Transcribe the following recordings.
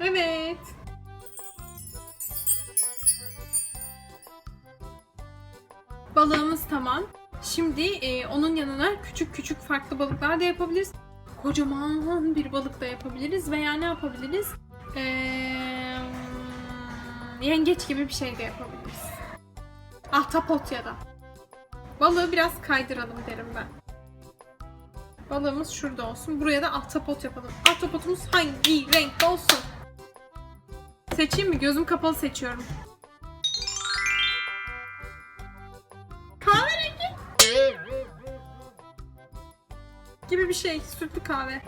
Evet. Balığımız tamam. Şimdi e, onun yanına küçük küçük farklı balıklar da yapabiliriz. Kocaman bir balık da yapabiliriz veya ne yapabiliriz? Ee, yengeç gibi bir şey de yapabiliriz. Ahtapot ya da. Balığı biraz kaydıralım derim ben. Balığımız şurada olsun. Buraya da ahtapot yapalım. Ahtapotumuz hangi renkte olsun? Seçeyim mi? Gözüm kapalı seçiyorum. Kahverengi gibi bir şey. Sütlü kahve.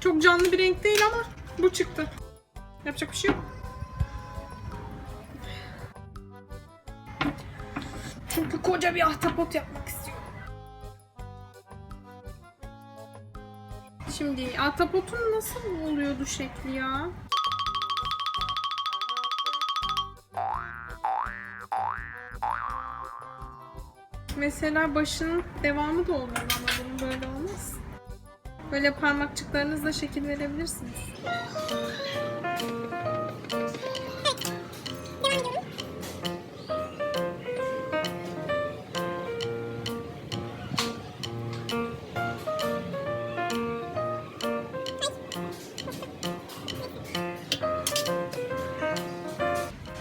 Çok canlı bir renk değil ama bu çıktı. Yapacak bir şey yok. Çünkü koca bir ahtapot yapmak istiyorum. Şimdi ahtapotun nasıl oluyordu şekli ya? Mesela başının devamı da olmalı ama bunun böyle olmaz. Böyle parmakçıklarınızla şekil verebilirsiniz.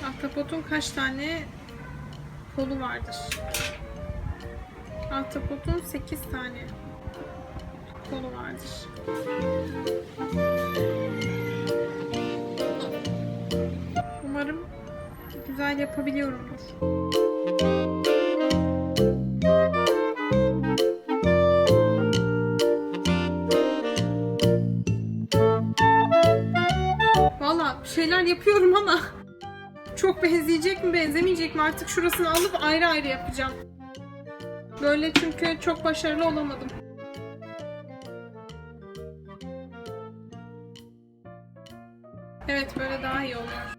Ahtapotun kaç tane kolu vardır? Ahtapotun 8 tane kolu vardır. Umarım güzel yapabiliyorumdur. Valla şeyler yapıyorum ama çok benzeyecek mi benzemeyecek mi artık şurasını alıp ayrı ayrı yapacağım. Böyle çünkü çok başarılı olamadım. Evet böyle daha iyi oluyor.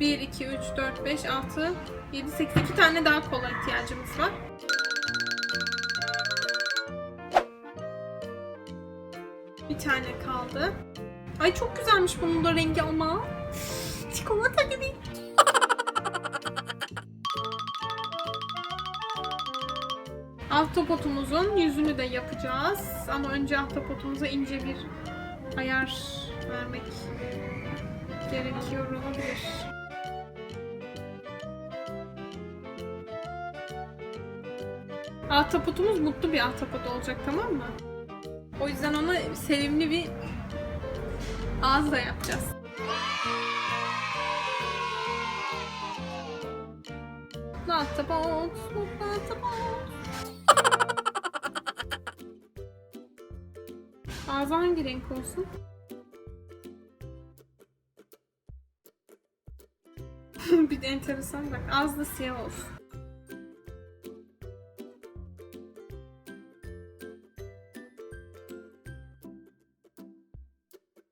Bir, iki, üç, dört, beş, altı, yedi, sekiz. İki tane daha kola ihtiyacımız var. Bir tane kaldı. Ay çok güzelmiş bunun da rengi ama. Çikolata gibi. Ahtapotumuzun yüzünü de yapacağız. Ama önce ahtapotumuza ince bir ayar vermek gerekiyor olabilir. Ahtapotumuz mutlu bir ahtapot olacak tamam mı? O yüzden ona sevimli bir ağız da yapacağız. Mutlu ahtapot, mutlu ahtapot. Ağzı hangi renk olsun? bir de enteresan bak. Ağzı da siyah olsun.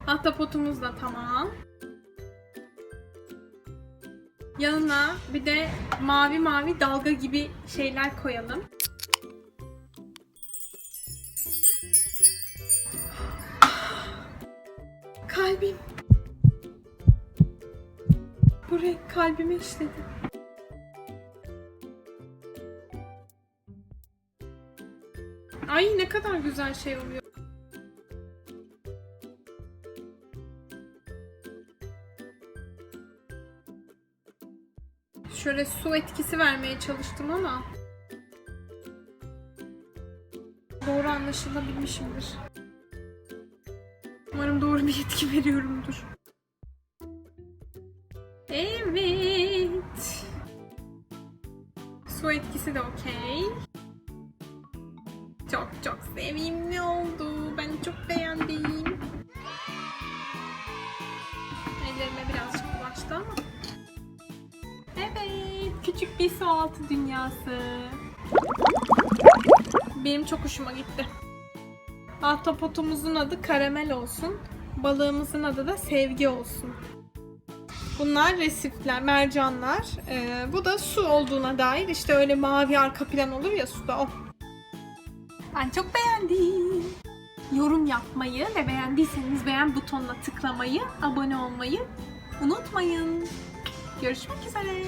Ahtapotumuz da tamam. Yanına bir de mavi mavi dalga gibi şeyler koyalım. Kalbim. Bu renk kalbime işledi. Ay ne kadar güzel şey oluyor. Şöyle su etkisi vermeye çalıştım ama doğru anlaşılabilmişimdir. Umarım doğru bir yetki veriyorumdur. Evet. Su etkisi de okey. Çok çok sevimli oldu. Ben çok beğendim. Su dünyası. Benim çok hoşuma gitti. Ahtapotumuzun adı karamel olsun. Balığımızın adı da sevgi olsun. Bunlar resifler, mercanlar. Ee, bu da su olduğuna dair işte öyle mavi arka plan olur ya suda o. Ben çok beğendim. Yorum yapmayı ve beğendiyseniz beğen butonuna tıklamayı, abone olmayı unutmayın. Görüşmek üzere.